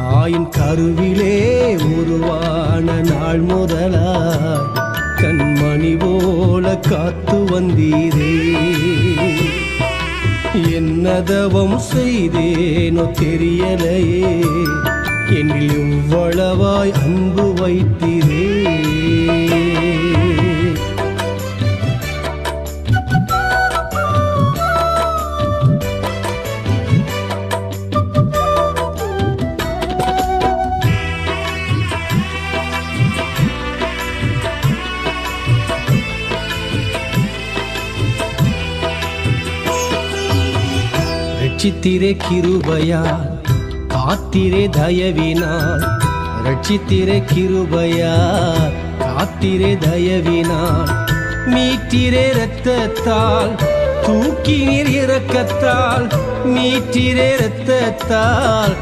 தாயின் கருவிலே உருவான நாள் முதலாய் கண்மணி போல காத்து வந்தீரே. என்னதவம் செய்தேனோ தெரியலையே. என்னில் இவ்வளவாய் அன்பு வைத்தீரே ரட்சித்திரே கிருபையால் காத்திரே தயவினால். ரட்சித்திரே கிருபையால் காத்திரே தயவினால். மீட்டிரே இரத்தத்தால் தூக்கினீர் இறக்கத்தால் மீட்டிரே ரத்தத்தால்